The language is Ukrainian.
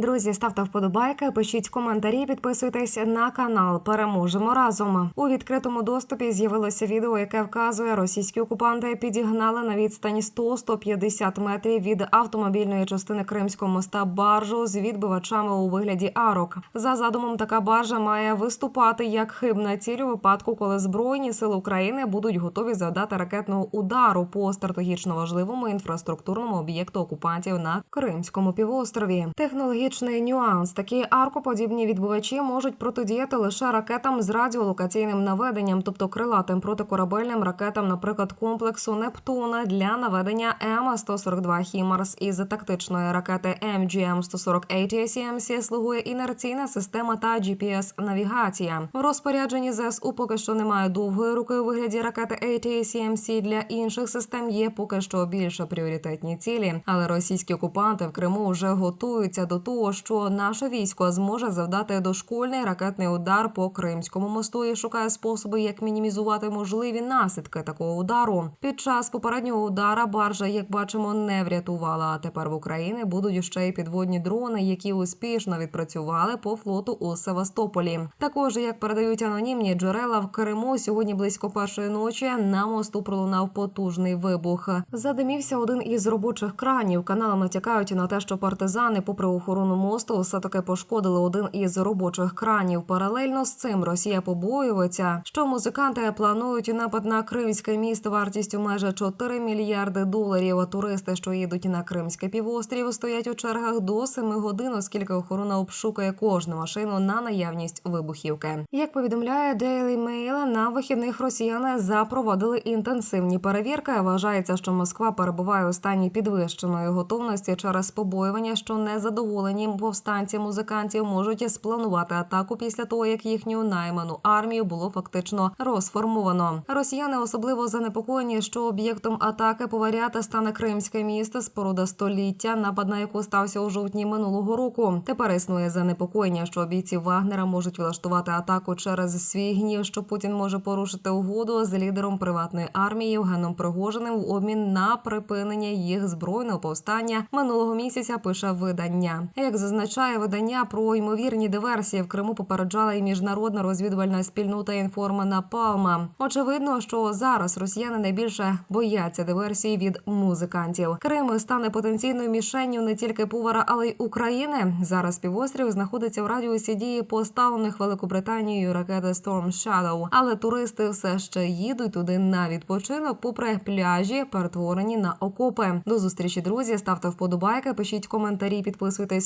друзі, ставте вподобайки, пишіть коментарі, підписуйтесь на канал. Переможемо разом. У відкритому доступі з'явилося відео, яке вказує, російські окупанти підігнали на відстані 100-150 метрів від автомобільної частини Кримського моста баржу з відбивачами у вигляді арок. За задумом, така баржа має виступати як хибна ціль у випадку, коли збройні сили України будуть готові завдати ракетного удару по стратегічно важливому інфраструктурному об'єкту окупантів на Кримському півострові. Технологічний нюанс: такі аркоподібні відбивачі можуть протидіяти лише ракетам з радіолокаційним наведенням, тобто крилатим протикорабельним ракетам, наприклад, комплексу Нептуна для наведення М142 Хімарс із тактичної ракети MGM-140 ATACMC слугує інерційна система та GPS-навігація. В розпорядженні ЗСУ поки що немає довгої руки у вигляді ракети ATACMC. Для інших систем є поки що більше пріоритетні цілі, але російські окупанти в Криму вже готуються до того, що наше військо зможе завдати дошкольний ракетний удар по Кримському мосту і шукає способи, як мінімізувати можливі наслідки такого удару. Під час попереднього удара баржа, як бачимо, не врятувала. А тепер в Україні будуть ще й підводні дрони, які успішно відпрацювали по флоту у Севастополі. Також, як передають анонімні джерела в Криму, сьогодні близько першої ночі на мосту пролунав потужний вибух. Задимівся один із робочих кранів. Каналам натякають на те, що партизани, попри охорону мосту, все таки пошкодили один із робочих кранів. Паралельно з цим Росія побоюється, що музиканти планують напад на кримське місто вартістю майже 4 мільярди доларів. Туристи, що їдуть на Кримське півострів, стоять у чергах до 7 годин, оскільки охорона обшукає кожну машину на наявність вибухівки. Як повідомляє Daily Mail, на вихідних росіяни запровадили інтенсивні перевірки. Вважається, що Москва перебуває у стані підвищеної готовності через побоювання, що незадоволені повстанці музикантів можуть спланувати атаку після того, як їхню найману армію було фактично розформовано. Росіяни особливо занепокоєні, що об'єктом атаки поварята стане кримське місто, споруда століття, напад на яку стався у жовтні минулого року. Тепер існує занепокоєння, що бійці Вагнера можуть влаштувати атаку через свій гнів, що Путін може порушити угоду з лідером приватної армії Євгеном Пригожиним в обмін на припинення їх збройного повстання минулого місяця. Пише видання. Як зазначає видання про ймовірні диверсії в Криму, попереджала і міжнародна розвідувальна спільнота інформана Палма. Очевидно, що зараз росіяни найбільше бояться диверсії від музикантів. Крим стане потенційною мішенню не тільки Пувара, але й України. Зараз півострів знаходиться в радіусі дії поставлених Великобританією ракети Storm Shadow. Але туристи все ще їдуть туди на відпочинок, попри пляжі, перетворені на окопи. До зустрічі, друзі. Ставте вподобайки, пишіть коментарі, підписуйтесь